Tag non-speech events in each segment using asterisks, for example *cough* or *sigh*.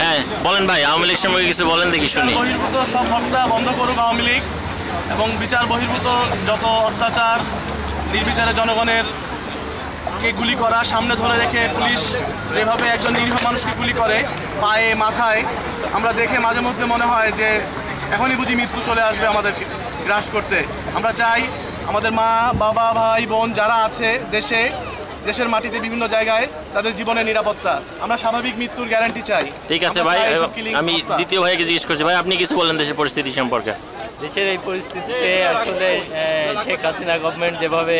হ্যাঁ বলেন ভাই আওয়ামী লীগ সম্পর্কে কিছু বলেন দেখি শুনি। বহির্ভূত সব হত্যা বন্ধ করুক আওয়ামী লীগ এবং বিচার বহির্ভূত যত অত্যাচার নির্বিচারে জনগণের কে গুলি করা সামনে ধরে রেখে পুলিশ যেভাবে একজন নিরীহ মানুষকে গুলি করে পায়ে মাথায় আমরা দেখে মাঝে মধ্যে মনে হয় যে এখনই বুঝি মৃত্যু চলে আসবে আমাদের গ্রাস করতে। আমরা চাই আমাদের মা বাবা ভাই বোন যারা আছে দেশে দেশের মাটিতে বিভিন্ন জায়গায় তাদের জীবনের নিরাপত্তা। আমরা স্বাভাবিক মৃত্যুর গ্যারান্টি চাই। ঠিক আছে ভাই আমি দ্বিতীয় ভাইকে জিজ্ঞেস করছি। ভাই আপনি কিছু বলেন দেশের পরিস্থিতি সম্পর্কে। দেশের এই পরিস্থিতিতে আসলে আহ, শেখ হাসিনা গভর্নমেন্ট যেভাবে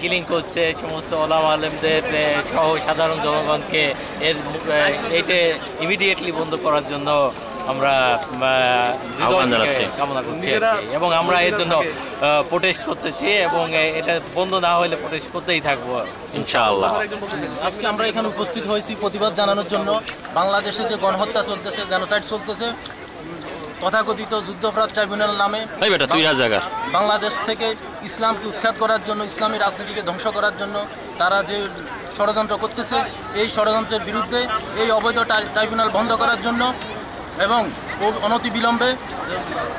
কিলিং করছে সমস্ত ওলাম আলেমদের সহ সাধারণ জনগণকে এর এইটা ইমিডিয়েটলি বন্ধ করার জন্য আমরা আহ, আহ্বান জানাচ্ছি। কামনা করছি এবং আমরা এর জন্য প্রোটেস্ট করতেছি এবং এটা বন্ধ না হলে প্রোটেস্ট করতেই থাকব। ইনশাআল্লাহ। আজকে আমরা এখানে উপস্থিত হয়েছি প্রতিবাদ জানানোর জন্য। বাংলাদেশে যে গণহত্যা চলতেছে জেনোসাইড চলতেছে তথাকথিত যুদ্ধপরাধ ট্রাইব্যুনাল নামে বাংলাদেশ থেকে ইসলামকে উৎখাত করার জন্য ইসলামী রাজনীতিকে ধ্বংস করার জন্য তারা যে ষড়যন্ত্র করতেছে এই ষড়যন্ত্রের বিরুদ্ধে এই অবৈধ ট্রাইব্যুনাল বন্ধ করার জন্য এবং অনতিবিলম্বে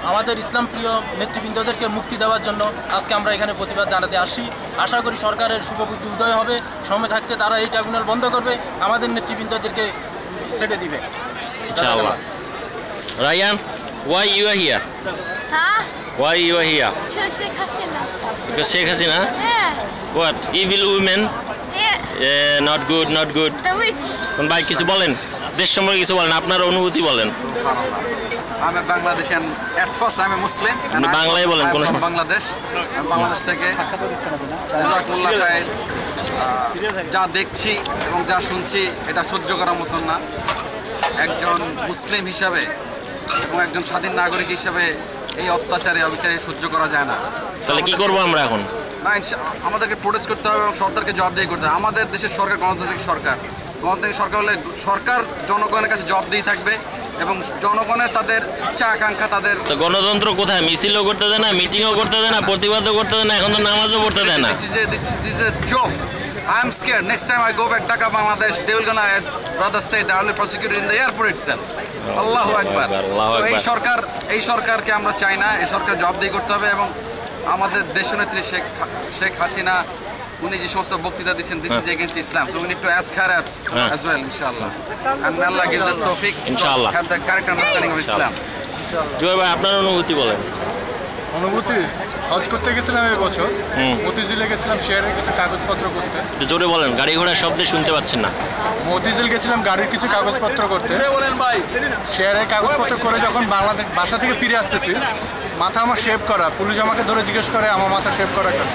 আমাদের ইসলাম প্রিয় নেতৃবৃন্দদেরকে মুক্তি দেওয়ার জন্য আজকে আমরা এখানে প্রতিবাদ জানাতে আসি আশা করি সরকারের শুভবুদ্ধি উদয় হবে সময় থাকতে তারা এই ট্রাইব্যুনাল বন্ধ করবে আমাদের নেতৃবৃন্দদেরকে ছেড়ে দিবে ইনশাআল্লাহ Ryan why you are here Huh? Why you are here Kill Sheikh Hasina. Because Sheikh Hasina Yeah. What evil women Yeah. Not good not good The witch. ভাই কিছু বলেন দেশ সম্পর্কে কিছু বলেন আপনার অনুভূতি বলেন I'm a Bangladeshian. At first, I'm a Muslim. আপনি বাংলায় বলেন, কোনো বাংলাদেশ আমি বাংলাদেশ থেকে জাজাকুল্লাহ খায়ের। যা দেখছি এবং যা শুনছি এটা সহ্য করার মতন না একজন মুসলিম হিসাবে এবং একজন স্বাধীন নাগরিক হিসাবে এই অত্যাচারে অবিচারে সহ্য করা যায় না তাহলে কি করব আমরা এখন না আমাদেরকে প্রোটেস্ট করতে হবে এবং সরকারকে জবাবদিহি করতে হবে আমাদের দেশের সরকার গণতান্ত্রিক সরকার গণতান্ত্রিক সরকার হলে সরকার জনগণের কাছে জবাবদিহি থাকবে এবং জনগণের তাদের ইচ্ছা আকাঙ্ক্ষা তাদের গণতন্ত্র কোথায় মিছিলও করতে দেয় না মিটিংও করতে দেয় না প্রতিবাদও করতে দেয় না এখন তো নামাজও পড়তে দেয় না This is a this is this is a joke. I'm scared. Next time I go back Dhaka, Bangladesh, they will gonna, as brother said, I will prosecute in the airport itself. Allahu Akbar. So এই সরকার এই সরকারকে আমরা চাই না এই সরকার জবাবদিহি করতে হবে এবং আমাদের দেশনেত্রী শেখ শেখ হাসিনা উনি যে সমস্ত বক্তৃতা দিচ্ছেন this is against Islam so we need to ask her as well ইনশাআল্লাহ। May Allah gives us tawfiq ইনশাআল্লাহ। have the correct understanding of Islam. জুয়াই ভাই আপনার অনুভূতি বলেন। অনুভূতি? হজ করতে গেছিলাম এই বছর। মতিঝিলে গেছিলাম শেয়ারের কিছু কাগজপত্র করতে। জোরে বলেন গাড়ি ঘোড়ার শব্দে শুনতে পাচ্ছেন না। মতিঝিল গেছিলাম গাড়ির কিছু কাগজপত্র করতে। শেয়ারের কাগজপত্র করে যখন বাংলাদেশ বাসা থেকে ফিরে আসতেছি মাথা আমার শেভ করা। পুলিশ আমাকে ধরে জিজ্ঞেস করে আমার মাথা শেভ করা কেন?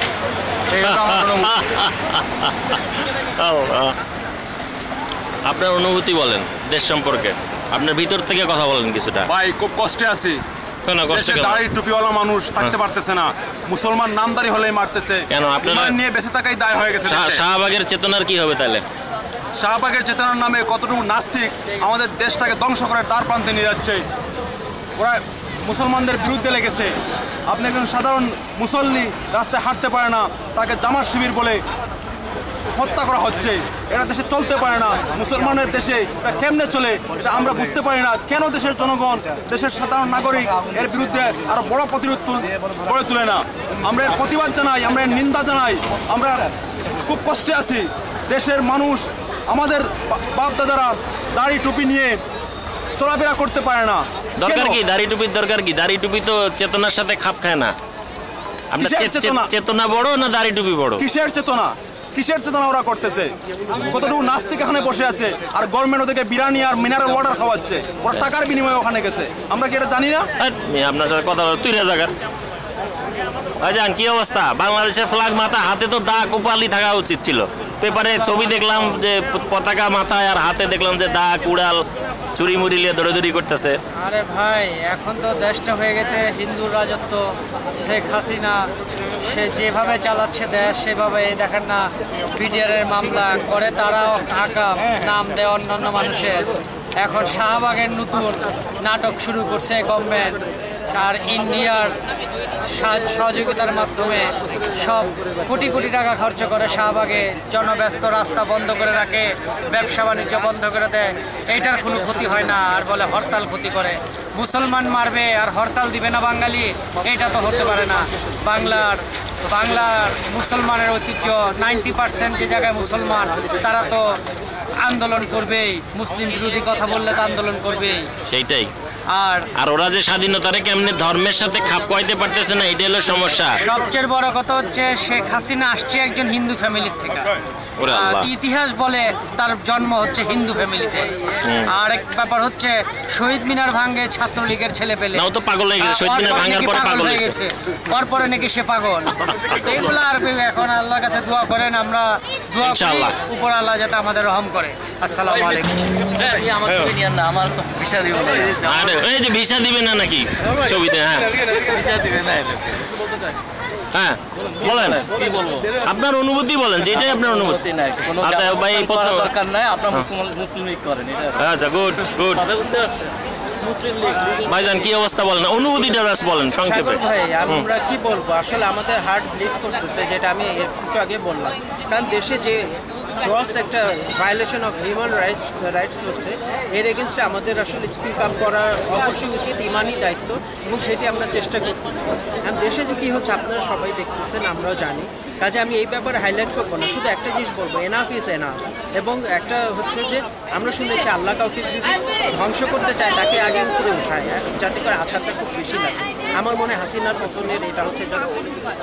আপনার অনুভূতি বলেন দেশ সম্পর্কে। আপনার ভিতর থেকে কথা বলেন কিছুটা। ভাই খুব কষ্টে আছি? দাড়ি টুপিওয়ালা মানুষ থাকতে পারতেছে না। মুসলমান নামদারি হলেই মারতেছে। কেন, আপনারা- নিয়ে বেঁচে থাকাই দায় হয়ে গেছে শাহবাগের চেতনার কি হবে তাহলে? শাহবাগের চেতনার নামে কতটুকু নাস্তিক আমাদের দেশটাকে ধ্বংস করে তার প্রান্তে নিয়ে যাচ্ছে। ওরা মুসলমানদের বিরুদ্ধে লেগেছে। আপনি একজন সাধারণ মুসল্লি, রাস্তায় হাঁটতে পারে না, তাকে জামার শিবির বলে হত্যা করা হচ্ছে। এটা দেশে চলতে পারে না। মুসলমানের দেশে এটা কেমনে চলে, এটা আমরা বুঝতে পারি না। কেন দেশের জনগণ, দেশের সাধারণ নাগরিক এর বিরুদ্ধে আরও বড় প্রতিরোধ গড়ে তুলে না? আমরা এর প্রতিবাদ জানাই, আমরা এর নিন্দা জানাই। আমরা খুব কষ্টে আছি। দেশের মানুষ, আমাদের বা- বাপ দাদারা দাড়ি টুপি নিয়ে চলাফেরা করতে পারে না। দরকার কি? দাড়ি টুপির দরকার কি? দাড়ি টুপি তো চেতনার সাথে খাপ খায় না। আপনার চেতনা? চেতনা বড় না দাড়ি টুপি বড়? কিসের চেতনা? কিসের চেতনা ওরা করতেছে? কতটুকু নাস্তিক এখানে বসে আছে আর গভর্নমেন্ট ওদেরকে বিরিয়ানি আর মিনারেল ওয়াটার খাওয়াচ্ছে। ওরা টাকার বিনিময়ে ওখানে গেছে। আমরা কি এটা জানি না? আপনার সাথে কথা বলো তুই জায়গার ভাইজান কি অবস্থা? বাংলাদেশের ফ্ল্যাগ মাথা হাতে তো দা কোপালি থাকা উচিত ছিল। পেপারে ছবি দেখলাম যে পতাকা মাথায় আর হাতে দেখলাম যে দা কুড়াল চুরি মুড়ি নিয়ে দৌড়াদৌড়ি করতেছে। আরে ভাই, এখন তো দেশটা হয়ে গেছে হিন্দুর রাজত্ব। শেখ হাসিনা, সে যেভাবে চালাচ্ছে দেশ, সেভাবে দেখেন না বিডিআরের মামলা করে তারাও আঁকা নাম দেয় অন্যান্য মানুষের। এখন শাহবাগের নতুন নাটক শুরু করছে গভর্নমেন্ট আর ইন্ডিয়ার সহযোগিতার মাধ্যমে সব কোটি কোটি টাকা খরচ করে শাহবাগে জনব্যস্ত রাস্তা বন্ধ করে রাখে, ব্যবসা বাণিজ্য বন্ধ করে দেয়। এইটার কোনো ক্ষতি হয় না, আর বলে হরতাল ক্ষতি করে। মুসলমান মারবে আর হরতাল দিবে না বাঙালি, এটা তো হতে পারে না। বাংলার বাংলার মুসলমানের ঐতিহ্য, নাইনটি পার্সেন্ট যে জায়গায় মুসলমান, তারা তো আন্দোলন করবেই। মুসলিম বিরোধী কথা বললে তো আন্দোলন করবেই। সেইটাই। আর আর ওরা যে স্বাধীনতারে কেমনে ধর্মের সাথে খাপ খাওয়াইতে পারতেছে না এটা হলো সমস্যা। সবচেয়ে বড় কথা হচ্ছে শেখ হাসিনা আসছে একজন হিন্দু ফ্যামিলির থেকে। ইতিহাস বলে তার জন্ম হচ্ছে হিন্দু ফ্যামিলিতে। আর এক ব্যাপার হচ্ছে শহীদ মিনার ভাঙ্গে ছাত্রলীগের ছেলে পেলে। তো পাগল হয়ে গেছে। শহীদ মিনার ভাঙার পরে পাগল হয়ে গেছে। পরপরে নাকি সে পাগল। এগুলো আর এখন আল্লাহর কাছে দোয়া করেন আমরা দোয়া করি ইনশাআল্লাহ। উপর আল্লাহ যাতে আমাদের রহম করে। আসসালামু আলাইকুম। আমার ছবি নিয়ে না আমার তো ভিসা দিব না। আরে এই যে ভিসা দিবে না নাকি? ছবিতে হ্যাঁ। ভিসা দিবে না হ্যাঁ বলেন। কি বলব আপনার অনুভূতি বলেন যেটাই আপনার অনুভূতি। নাই কোনো আচ্ছা, ভাই, দরকার নাই আপনার মুসলিম মুসলিম লীগ করেন এটা আচ্ছা গুড গুড মুসলিম ভাইজান কি অবস্থা বলেন? অনুভূতিটা জাস্ট বলেন সংক্ষেপে। ভাই আমরা কি বলব? আসলে আমাদের হার্ট ব্লিড করতেছে যেটা আমি একটু আগে বললাম। কারণ দেশে যে গ্রস একটা violation of human rights rights হচ্ছে। এর এগেনস্টে আমাদের আসলে স্পিক আপ করা অবশ্যই উচিত, ইমানই দায়িত্ব, এবং সেটি আমরা চেষ্টা করতেছি। কারণ দেশে যে কী হচ্ছে, আপনারা সবাই দেখতেছেন, আমরাও জানি। কাজে আমি এই ব্যাপারে হাইলাইট করব না, শুধু একটা জিনিস বলব এনাফ ইজ এনাফ এবং একটা হচ্ছে যে, আমরা শুনেছি, আল্লাহ কাউকে যদি ধ্বংস করতে চায়, তাকে আগে উপরে উঠায় যাতে করে আছাড়টা খুব বেশি লাগে। আমার মনে হাসিনার পতনের এটা হচ্ছে জাস্ট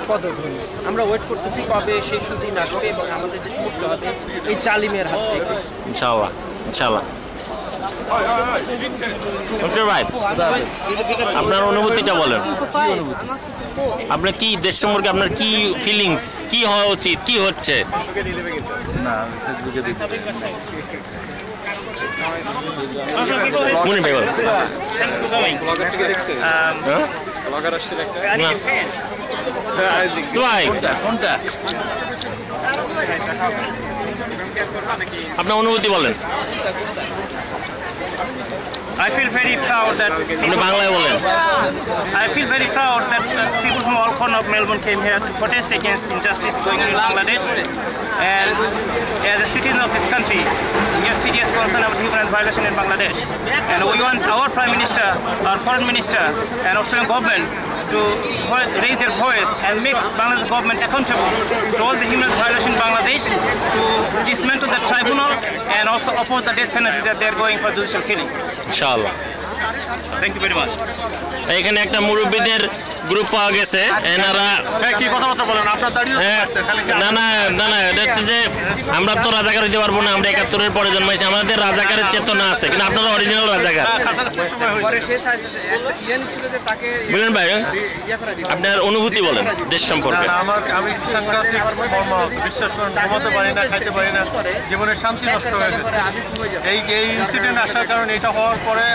পদধ্বনি। আমরা ওয়েট করতেছি কবে সেই সুদিন আসবে এবং আমাদের দেশ মুক্ত হবে এই জালিমের হাত থেকে। ইনশাআল্লাহ ইনশাআল্লাহ। ডক্টর ভাই আপনার অনুভূতিটা বলেন। আপনার কি দেশ সম্পর্কে আপনার কি ফিলিংস কি হওয়া উচিত? কি হচ্ছে? মনে ভাই বলেন। হ্যাঁ? না। একটা ভাই কোনটা? আপনার অনুভূতি বলেন। I feel very proud that people, I feel very proud that people from all corners of Melbourne came here to protest against injustice going on in Bangladesh. And as a citizen of this country, we have serious concern about human rights violation in Bangladesh. And we want our Prime Minister, our Foreign Minister, and Australian government to raise their voice and make Bangladesh government accountable to all the human rights violations in Bangladesh, to dismantle the tribunal and also oppose the death penalty that they are going for judicial killing. Inshallah. Thank you very much. এখানে একটা মুরব্বীদের group পাওয়া গেছে এনারা কি কথাবার্তা বলেন? আপনার দাঁড়িয়ে হ্যাঁ, না না না না এটা হচ্ছে যে আমরা তো রাজাকার হইতে পারব না আমরা একাত্তরের পরে জন্মাইছি আমাদের রাজাকারের চেতনা আছে কিন্তু আপনারা অরিজিনাল রাজাকার। বুঝলেন ভাই? আপনার অনুভূতি বলেন দেশ সম্পর্কে। আমি সাংঘাতিক বিশ্বাস করেন ঘুমাতে পারি না খাইতে পারি না জীবনের শান্তি নষ্ট হয়ে গেছে। এই এই ইনসিডেন্ট আসার কারণে এটা হওয়ার পরে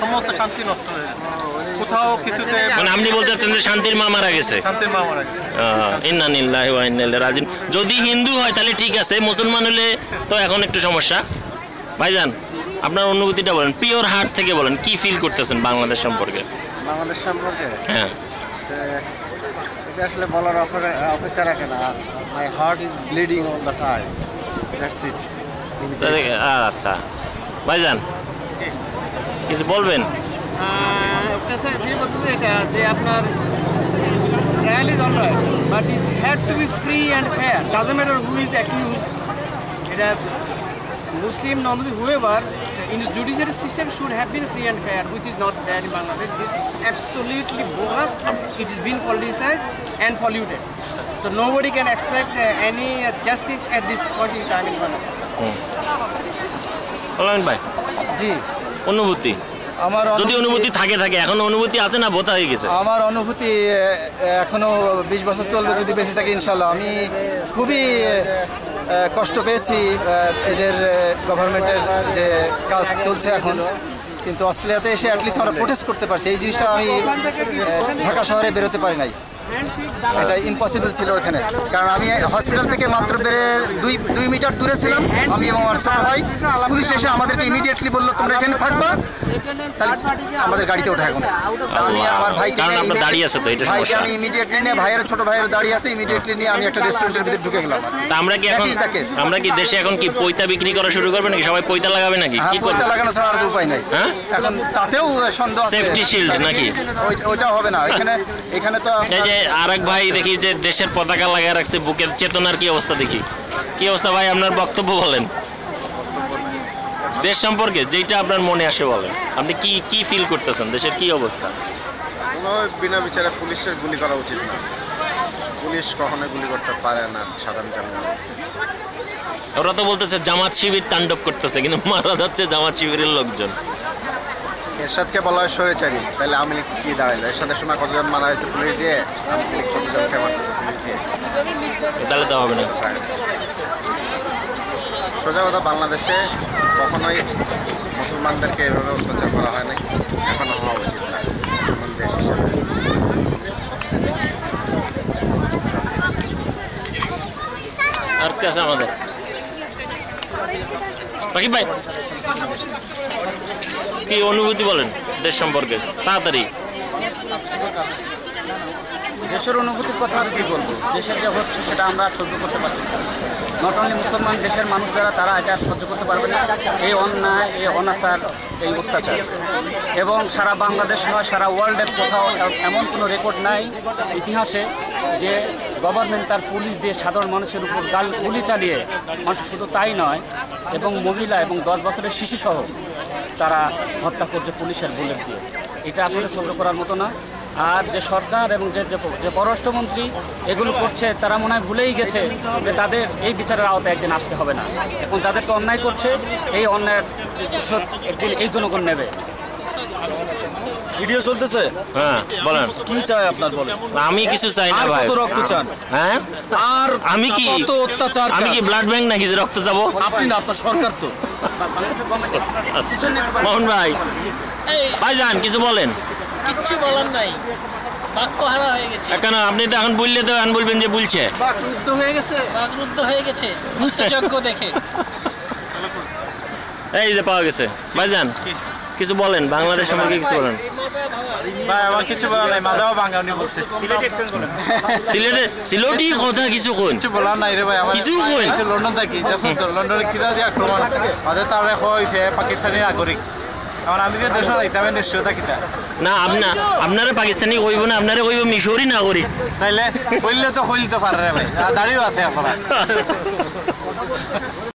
সমস্ত শান্তি নষ্ট হয়ে গেছে। কোথাও কিছুতে মানে আপনি বলতে চাচ্ছেন যে শান্তির মা মারা গেছে? শান্তির মা মারা গেছে। ইন্না নিল্লাহি ওয়া ইন্না ইলাইহি রাজিউন। যদি হিন্দু হয় তাহলে ঠিক আছে মুসলমান হলে তো এখন একটু সমস্যা। ভাইজান আপনার অনুভূতিটা বলেন পিওর হার্ট থেকে বলেন কি ফিল করতেছেন বাংলাদেশ সম্পর্কে? বাংলাদেশ সম্পর্কে? হ্যাঁ। এটা আসলে বলার অপেক্ষা রাখে না। My heart is bleeding all the time that's it আচ্ছা। ভাইজান কিছু বলবেন? যে বলতেছে এটা যে আপনার trial is all right but is had to be free and fair doesn't matter who is accused এটা Muslim non Muslim whoever in the judiciary system should have been free and fair, which is not there in Bangladesh. This is absolutely bogus. It has been politicized and polluted. So nobody can expect uh, any uh, justice at this point in time in Bangladesh. Hmm. বলেন ভাই জি অনুভূতি আমার যদি অনুভূতি থাকে থাকে। এখন অনুভূতি আছে না? বোতা হয়ে গেছে। আমার অনুভূতি এখনও বিশ বছর চলবে যদি বেঁচে থাকে ইনশাল্লাহ। আমি খুবই কষ্ট পেয়েছি এদের গভর্নমেন্টের যে কাজ চলছে এখন। কিন্তু অস্ট্রেলিয়াতে এসে অ্যাটলিস্ট আমরা প্রোটেস্ট করতে পারছি। এই জিনিসটা আমি ঢাকা শহরে বেরোতে পারি নাই। এটা ইম্পসিবল ছিল ওখানে। কারণ আমি হসপিটাল থেকে মাত্র বেড়ে দুই দুই মিটার দূরে ছিলাম। আমি এবং আমার ছোট ভাই। পুলিশ এসে আমাদেরকে ইমিডিয়েটলি বলল তোমরা এখানে থাকবা। তাহলে আমাদের গাড়িতে ওঠা এখন। আমি আমার ভাইকে ভাইকে আমি ইমিডিয়েটলি নিয়ে ভাইয়ের ছোট ভাইয়ের দাঁড়িয়ে আছে। ইমিডিয়েটলি নিয়ে আমি একটা রেস্টুরেন্টের ভিতরে ঢুকে গেলাম। আমরা কি এখন. আমরা কি দেশে এখন কি পৈতা বিক্রি করা শুরু করবে নাকি? সবাই পৈতা লাগাবে নাকি? হ্যাঁ কি পয়তা লাগানো ছাড়া আর উপায় নাই। হ্যাঁ? এখন তাতেও সন্দেহ আছে। Safety shield নাকি? ওই- ওইটা হবে না। এখানে এখানে তো এই যে আরেক ভাই দেখি যে দেশের পতাকা লাগায় রাখছে বুকের চেতনার কি অবস্থা দেখি। কি অবস্থা ভাই আপনার বক্তব্য বলেন। দেশ সম্পর্কে যেটা আপনার মনে আসে বলেন। আপনি কি কি ফিল করতেছেন? দেশের কি অবস্থা? বিনা বিচারে পুলিশের গুলি করা উচিত না। পুলিশ কখনোই গুলি করতে পারে না সাধারণ ওরা তো বলতেছে জামাত শিবির তাণ্ডব করতেছে কিন্তু মারা যাচ্ছে জামাত শিবিরের লোকজন। এরশাদকে বলা হয় সরেচারি। তাহলে আওয়ামী লীগ কি দাঁড়াইলো? এরশাদের সময় কতজন মারা হয়েছে পুলিশ দিয়ে? আওয়ামী লীগ কতজনকে মারতেছে পুলিশ দিয়ে? তাহলে তো হবে না। সোজা কথা বাংলাদেশে কখনোই মুসলমানদেরকে এভাবে অত্যাচার করা হয় নাই। এখনও হওয়া উচিত না মুসলমান দেশ হিসেবে। আর কি আছে আমাদের? রাকিব ভাই। কি অনুভূতি বলেন দেশ সম্পর্কে? তাড়াতাড়ি। দেশের অনুভূতির কথা আর কি বলব? দেশের যা হচ্ছে সেটা আমরা সহ্য করতে পারছি নট অনলি মুসলমান, দেশের মানুষ যারা, তারা এটা সহ্য করতে পারবে না। এই অন্যায়, এই অনাচার, এই অত্যাচার। এবং সারা বাংলাদেশ নয়, সারা ওয়ার্ল্ডের কোথাও এমন কোনো রেকর্ড নাই ইতিহাসে যে গভর্নমেন্ট তার পুলিশ দিয়ে সাধারণ মানুষের উপর গাল গুলি চালিয়ে, মানুষ শুধু তাই নয়, এবং মহিলা এবং দশ বছরের শিশুসহ তারা হত্যা করছে পুলিশের বুলেট দিয়ে। এটা আসলে সহ্য করার মতো না। আর যে সরকার এবং যে যে- যে পররাষ্ট্রমন্ত্রী এগুলো করছে তারা মনে হয় ভুলেই গেছে যে তাদের এই বিচারের আওতায় একদিন আসতে হবে না। এখন যাদেরকে অন্যায় করছে এই অন্যায়ের একদিন এই জনগণ নেবে। ভিডিও চলতেছে? হ্যাঁ বলেন। কি চাই আপনার বলেন? আমি কিছু চাই না ভাই। কত রক্ত চান? হ্যাঁ? আর আমি কি কত অত্যাচার আমি কি ব্লাড ব্যাংক নাকি যে রক্ত যাব আপনি না আপনার সরকার তো। মোহন ভাই যান কিছু বলেন। কিচ্ছু বলার নাই। বাক্য হারা হয়ে গেছে। কেন আপনি তো এখন বললে তো এখন বলবেন যে বলছে। বাকরুদ্ধ হয়ে গেছে। বাকরুদ্ধ হয়ে গেছে। মৃত্যুযজ্ঞ দেখে। এই যে পাওয়া গেছে। ভাইজান কিছু বলেন বাংলাদেশ সম্পর্কে কিছু বলেন। ভাই আমার কিছু বলার নাই মাদাও বাঙালি বলছে। সিলেটে সিলেটি কথা কিছু কোন কিছু বলার নাই রে ভাই আমার কিছু? লন্ডন থাকি দেখুন তো লন্ডনে কিনা দিয়ে আক্রমণ? আমাদের তার হয়েছে পাকিস্তানি নাগরিক। আমি যে দেশে যাইতাম নিশ্চয়তা কিতা? না আপনা আপনারা পাকিস্তানি কইব না আপনারা কইব মিশরি নাগরিক। তাইলে কইলে তো কইলে তো পারে রে ভাই দাঁড়িয়েও আছে আপনারা। *laughs*